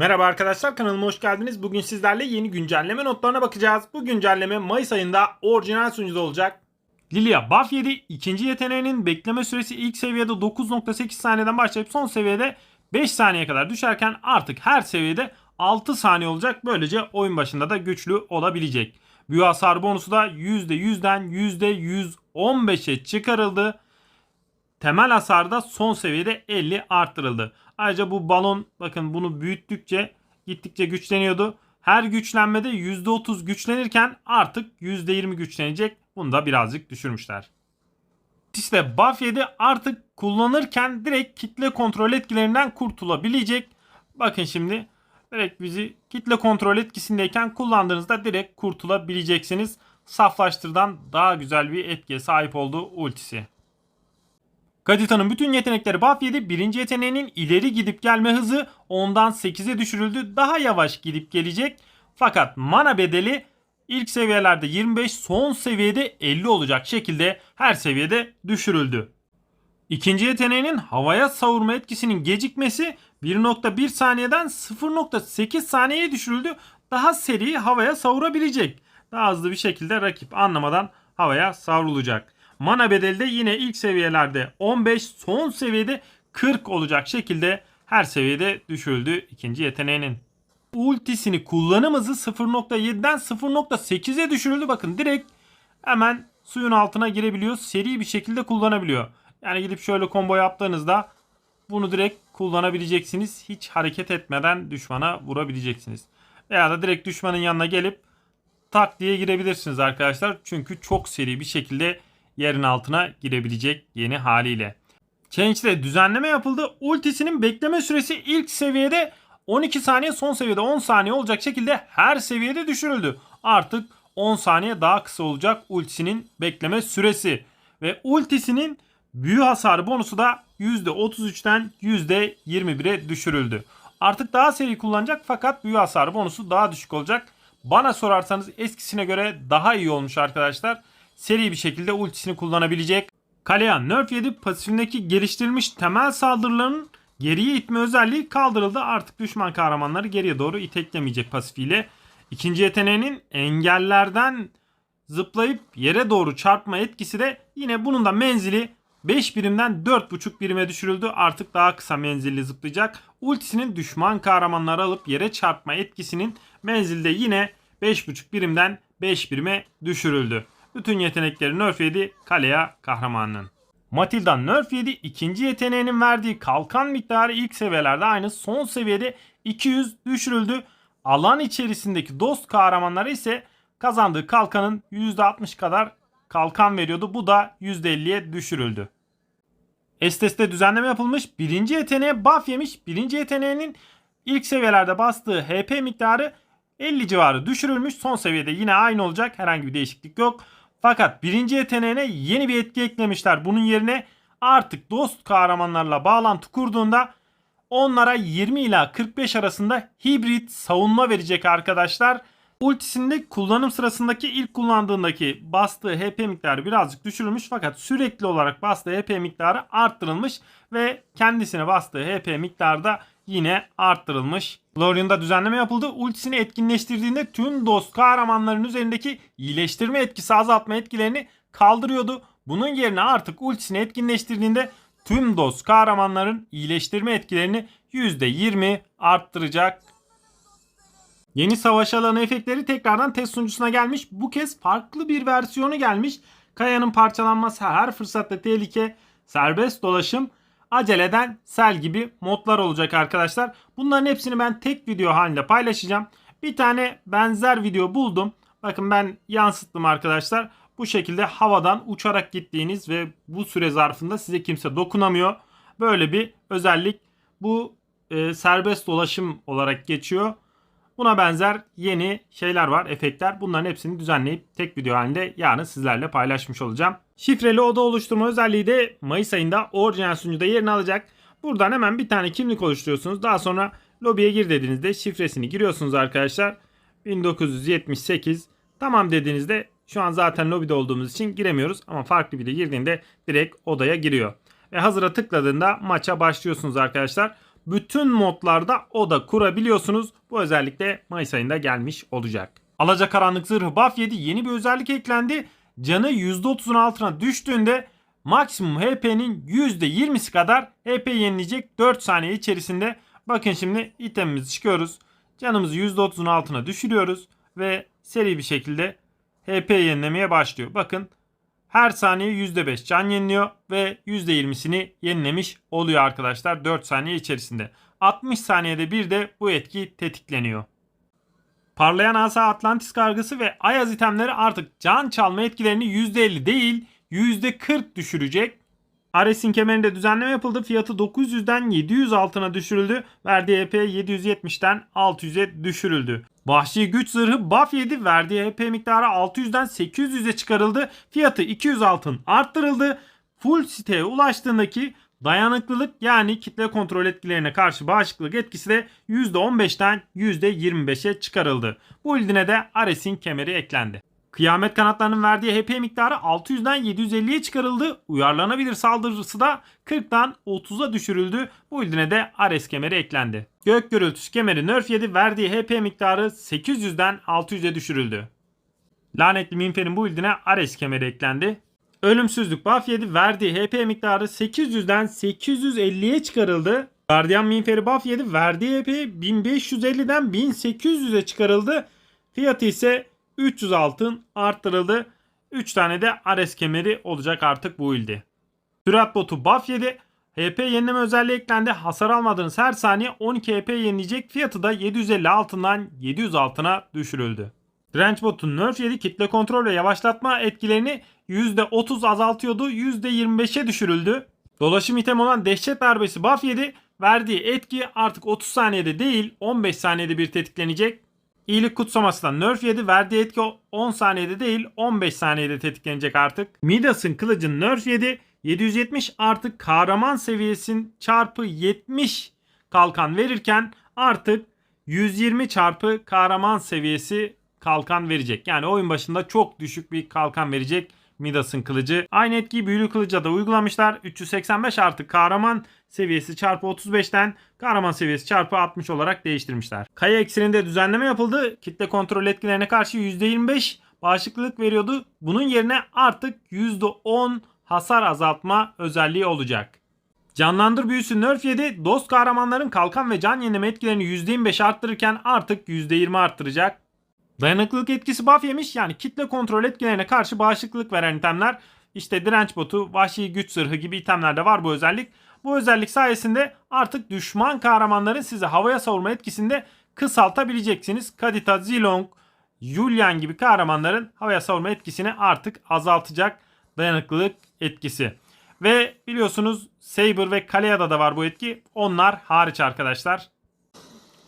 Merhaba arkadaşlar kanalıma hoş geldiniz. Bugün sizlerle yeni güncelleme notlarına bakacağız. Bu güncelleme Mayıs ayında orijinal sunucuda olacak. Lilia buff yedi. İkinci yeteneğinin bekleme süresi ilk seviyede 9.8 saniyeden başlayıp son seviyede 5 saniye kadar düşerken artık her seviyede 6 saniye olacak. Böylece oyun başında da güçlü olabilecek. Büyü hasar bonusu da %100'den %115'e çıkarıldı. Temel hasar da son seviyede 50 arttırıldı. Ayrıca bu balon bakın bunu büyüttükçe gittikçe güçleniyordu. Her güçlenmede %30 güçlenirken artık %20 güçlenecek. Bunu da birazcık düşürmüşler. İşte buff 7 artık kullanırken direkt kitle kontrol etkilerinden kurtulabilecek. Bakın şimdi direkt bizi kitle kontrol etkisindeyken kullandığınızda direkt kurtulabileceksiniz. Saflaştırdan daha güzel bir etkiye sahip olduğu ultisi. Kadita'nın bütün yetenekleri buff yedi. Birinci yeteneğinin ileri gidip gelme hızı 10'dan 8'e düşürüldü. Daha yavaş gidip gelecek. Fakat mana bedeli ilk seviyelerde 25 son seviyede 50 olacak şekilde her seviyede düşürüldü. İkinci yeteneğinin havaya savurma etkisinin gecikmesi 1.1 saniyeden 0.8 saniyeye düşürüldü. Daha seri havaya savurabilecek. Daha hızlı bir şekilde rakip anlamadan havaya savrulacak. Mana bedeli de yine ilk seviyelerde 15 son seviyede 40 olacak şekilde her seviyede düşürüldü ikinci yeteneğinin. Ultisini kullanım hızı 0.7'den 0.8'e düşürüldü. Bakın direkt hemen suyun altına girebiliyor. Seri bir şekilde kullanabiliyor. Yani gidip şöyle combo yaptığınızda bunu direkt kullanabileceksiniz. Hiç hareket etmeden düşmana vurabileceksiniz. Veya da direkt düşmanın yanına gelip tak diye girebilirsiniz arkadaşlar. Çünkü çok seri bir şekilde yerin altına girebilecek yeni haliyle. Change'de düzenleme yapıldı. Ultisinin bekleme süresi ilk seviyede 12 saniye son seviyede 10 saniye olacak şekilde her seviyede düşürüldü. Artık 10 saniye daha kısa olacak ultisinin bekleme süresi. Ve ultisinin büyü hasarı bonusu da %33'ten %21'e düşürüldü. Artık daha seri kullanacak fakat büyü hasarı bonusu daha düşük olacak. Bana sorarsanız eskisine göre daha iyi olmuş arkadaşlar seri bir şekilde ultisini kullanabilecek. Kalea nerf yedi pasifindeki geliştirilmiş temel saldırıların geriye itme özelliği kaldırıldı. Artık düşman kahramanları geriye doğru iteklemeyecek pasifiyle. İkinci yeteneğinin engellerden zıplayıp yere doğru çarpma etkisi de yine bunun da menzili 5 birimden 4.5 birime düşürüldü. Artık daha kısa menzilli zıplayacak. Ultisinin düşman kahramanları alıp yere çarpma etkisinin menzilde yine 5.5 birimden 5 birime düşürüldü. Bütün yetenekleri nerf yedi Kalea kahramanının. Matilda nerf yedi ikinci yeteneğinin verdiği kalkan miktarı ilk seviyelerde aynı son seviyede 200 düşürüldü. Alan içerisindeki dost kahramanlara ise kazandığı kalkanın %60 kadar kalkan veriyordu. Bu da %50'ye düşürüldü. Estes'te düzenleme yapılmış. Birinci yeteneğe buff yemiş. Birinci yeteneğinin ilk seviyelerde bastığı HP miktarı 50 civarı düşürülmüş. Son seviyede yine aynı olacak. Herhangi bir değişiklik yok. Fakat birinci yeteneğine yeni bir etki eklemişler. Bunun yerine artık dost kahramanlarla bağlantı kurduğunda onlara 20 ila 45 arasında hibrit savunma verecek arkadaşlar. Ultisinde kullanım sırasındaki ilk kullandığındaki bastığı HP miktarı birazcık düşürülmüş fakat sürekli olarak bastığı HP miktarı arttırılmış ve kendisine bastığı HP miktarı da yine arttırılmış. Glorion'da düzenleme yapıldı. Ultisini etkinleştirdiğinde tüm dost kahramanların üzerindeki iyileştirme etkisi azaltma etkilerini kaldırıyordu. Bunun yerine artık ultisini etkinleştirdiğinde tüm dost kahramanların iyileştirme etkilerini %20 arttıracak. Yeni savaş alanı efektleri tekrardan test sunucusuna gelmiş. Bu kez farklı bir versiyonu gelmiş. Kayanın parçalanması her fırsatta tehlike, serbest dolaşım, aceleden sel gibi modlar olacak arkadaşlar. Bunların hepsini ben tek video halinde paylaşacağım. Bir tane benzer video buldum. Bakın ben yansıttım arkadaşlar. Bu şekilde havadan uçarak gittiğiniz ve bu süre zarfında size kimse dokunamıyor. Böyle bir özellik. Bu e, serbest dolaşım olarak geçiyor. Buna benzer yeni şeyler var, efektler. Bunların hepsini düzenleyip tek video halinde yarın sizlerle paylaşmış olacağım. Şifreli oda oluşturma özelliği de Mayıs ayında orijinal sunucuda yerini alacak. Buradan hemen bir tane kimlik oluşturuyorsunuz. Daha sonra lobiye gir dediğinizde şifresini giriyorsunuz arkadaşlar. 1978 tamam dediğinizde şu an zaten lobide olduğumuz için giremiyoruz ama farklı biri girdiğinde direkt odaya giriyor. Ve hazıra tıkladığında maça başlıyorsunuz arkadaşlar. bütün modlarda oda kurabiliyorsunuz. Bu özellik de Mayıs ayında gelmiş olacak. Alacakaranlık zırhı buff yedi. Yeni bir özellik eklendi. Canı %30'un altına düştüğünde maksimum HP'nin %20'si kadar HP yenileyecek 4 saniye içerisinde. Bakın şimdi itemimizi çıkıyoruz. Canımızı %30'un altına düşürüyoruz ve seri bir şekilde HP yenilemeye başlıyor. Bakın her saniye %5 can yeniliyor ve %20'sini yenilemiş oluyor arkadaşlar 4 saniye içerisinde. 60 saniyede bir de bu etki tetikleniyor. Parlayan asa Atlantis kargısı ve Ayaz itemleri artık can çalma etkilerini %50 değil %40 düşürecek. Ares'in kemerinde düzenleme yapıldı. Fiyatı 900'den 700 altına düşürüldü. Verdiği HP 770'ten 600'e düşürüldü. Vahşi güç zırhı buff yedi. Verdiği HP miktarı 600'den 800'e çıkarıldı. Fiyatı 200 altın arttırıldı. Full siteye ulaştığındaki dayanıklılık yani kitle kontrol etkilerine karşı bağışıklık etkisi de %15'ten %25'e çıkarıldı. Bu ildine de Ares'in kemeri eklendi. Kıyamet kanatlarının verdiği HP miktarı 600'den 750'ye çıkarıldı. Uyarlanabilir saldırısı da 40'tan 30'a düşürüldü. Bu ildine de Ares kemeri eklendi. Gök gürültüsü kemeri nerf yedi. Verdiği HP miktarı 800'den 600'e düşürüldü. Lanetli Minfer'in bu ildine Ares kemeri eklendi. Ölümsüzlük buff yedi. Verdiği HP miktarı 800'den 850'ye çıkarıldı. Guardian Minfer'i buff yedi. Verdiği HP 1550'den 1800'e çıkarıldı. Fiyatı ise 300 altın arttırıldı. 3 tane de Ares kemeri olacak artık bu ildi. Sürat botu buff yedi. HP yenileme özelliği eklendi. Hasar almadığınız her saniye 12 HP yenileyecek. Fiyatı da 750 altından 700 altına düşürüldü. Direnç botu nerf yedi. Kitle kontrol ve yavaşlatma etkilerini %30 azaltıyordu. %25'e düşürüldü. Dolaşım item olan dehşet darbesi buff yedi. Verdiği etki artık 30 saniyede değil 15 saniyede bir tetiklenecek. İyilik kutsamasından nerf yedi. Verdiği etki 10 saniyede değil 15 saniyede tetiklenecek artık. Midas'ın kılıcın nerf yedi. 770 artık kahraman seviyesin çarpı 70 kalkan verirken artık 120 çarpı kahraman seviyesi kalkan verecek. Yani oyun başında çok düşük bir kalkan verecek Midas'ın kılıcı. Aynı etkiyi büyülü kılıca da uygulamışlar. 385 artı kahraman seviyesi çarpı 35'ten kahraman seviyesi çarpı 60 olarak değiştirmişler. Kaya eksirinde düzenleme yapıldı. Kitle kontrol etkilerine karşı %25 bağışıklık veriyordu. Bunun yerine artık %10 hasar azaltma özelliği olacak. Canlandır büyüsü nerf yedi. Dost kahramanların kalkan ve can yenileme etkilerini %25 arttırırken artık %20 arttıracak. Dayanıklılık etkisi buff yemiş yani kitle kontrol etkilerine karşı bağışıklık veren itemler işte direnç botu, vahşi güç zırhı gibi itemlerde var bu özellik. Bu özellik sayesinde artık düşman kahramanların size havaya savurma etkisini de kısaltabileceksiniz. Kadita, Zilong, Julian gibi kahramanların havaya savurma etkisini artık azaltacak dayanıklılık etkisi. Ve biliyorsunuz Saber ve Kalea'da da var bu etki. Onlar hariç arkadaşlar.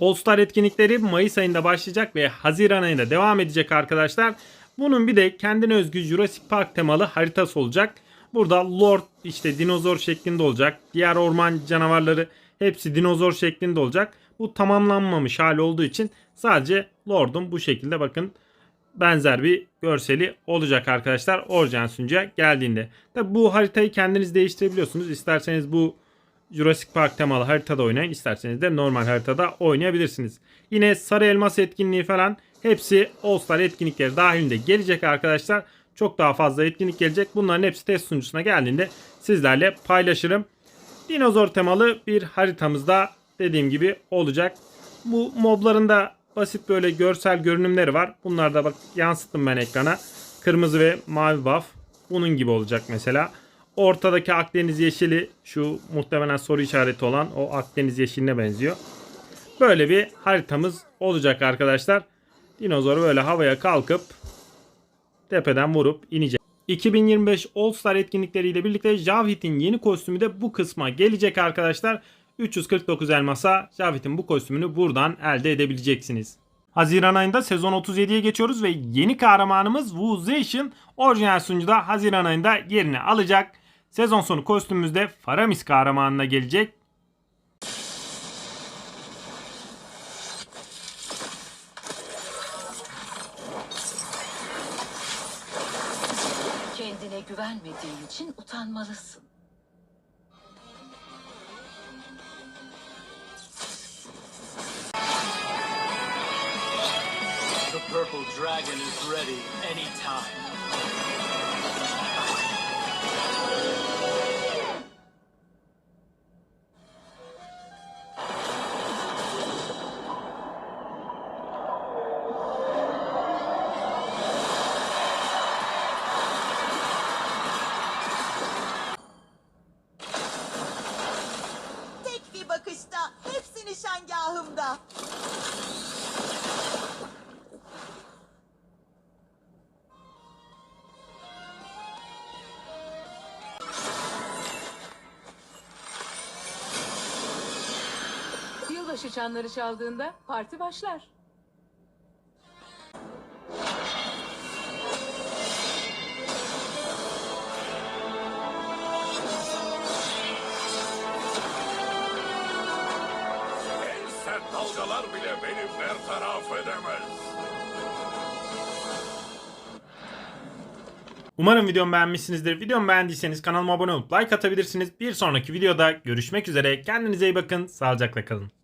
All Star etkinlikleri Mayıs ayında başlayacak ve Haziran ayında devam edecek arkadaşlar. Bunun bir de kendine özgü Jurassic Park temalı haritası olacak. Burada Lord işte dinozor şeklinde olacak. Diğer orman canavarları hepsi dinozor şeklinde olacak. Bu tamamlanmamış hali olduğu için sadece Lord'un bu şekilde bakın benzer bir görseli olacak arkadaşlar orijinal sunucuya geldiğinde. Tabi bu haritayı kendiniz değiştirebiliyorsunuz. İsterseniz bu Jurassic Park temalı haritada oynayın. isterseniz de normal haritada oynayabilirsiniz. Yine sarı elmas etkinliği falan hepsi All Star etkinlikleri dahilinde gelecek arkadaşlar. Çok daha fazla etkinlik gelecek. Bunların hepsi test sunucusuna geldiğinde sizlerle paylaşırım. Dinozor temalı bir haritamızda dediğim gibi olacak. Bu mobların da basit böyle görsel görünümleri var. Bunlar da bak yansıttım ben ekrana. Kırmızı ve mavi buff. Bunun gibi olacak mesela. Ortadaki Akdeniz yeşili şu muhtemelen soru işareti olan o Akdeniz yeşiline benziyor. Böyle bir haritamız olacak arkadaşlar. Dinozor böyle havaya kalkıp tepeden vurup inecek. 2025 All Star etkinlikleriyle birlikte Javit'in yeni kostümü de bu kısma gelecek arkadaşlar. 349 elmasa Javit'in bu kostümünü buradan elde edebileceksiniz. Haziran ayında sezon 37'ye geçiyoruz ve yeni kahramanımız Wu Zation orijinal sunucuda Haziran ayında yerini alacak. Sezon sonu kostümümüzde Faramis kahramanına gelecek. Kendine güvenmediğin için utanmalısın. The purple dragon is ready anytime. Yılbaşı çanları çaldığında parti başlar. En sert dalgalar bile beni bertaraf edemez. Umarım videomu beğenmişsinizdir. Videomu beğendiyseniz kanalıma abone olup like atabilirsiniz. Bir sonraki videoda görüşmek üzere. Kendinize iyi bakın. Sağlıcakla kalın.